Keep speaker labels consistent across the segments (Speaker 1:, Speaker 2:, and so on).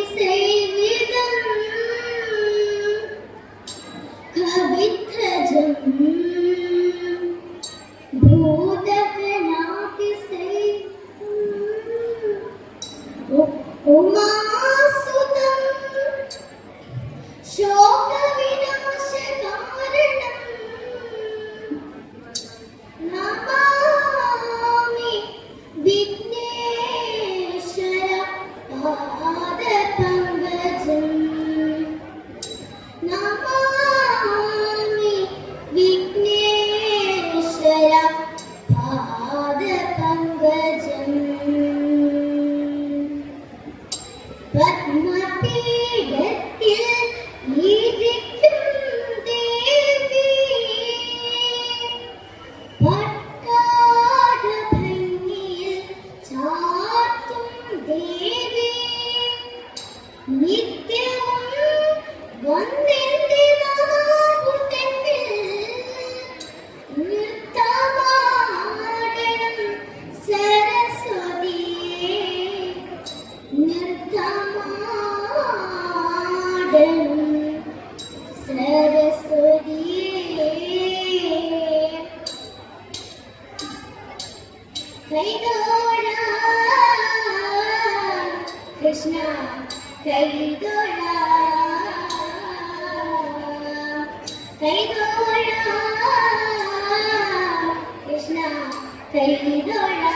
Speaker 1: भूतगणातिसैविदम् कवित्रजम् కైదోళా కైదోళా Krishna కైదోళా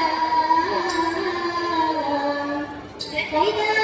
Speaker 1: కైదోళా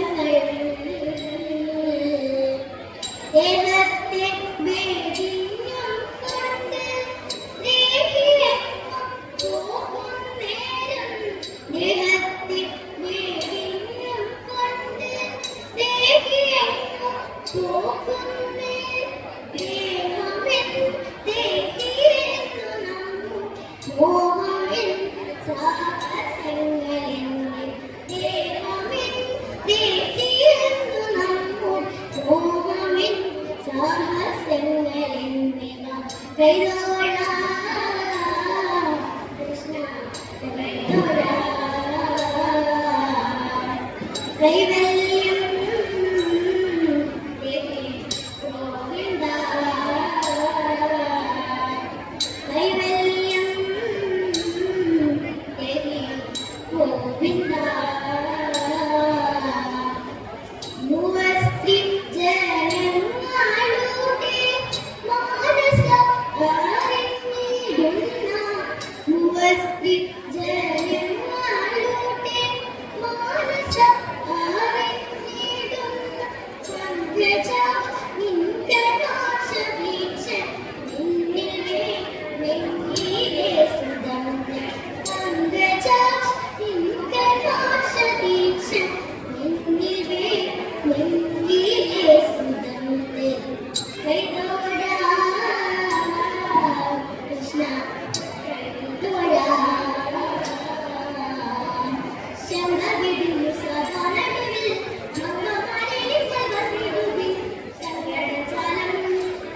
Speaker 1: పెరుగెలిందేమా Krishna పెరుగోడా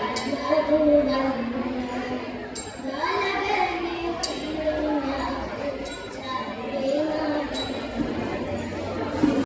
Speaker 1: يعلمون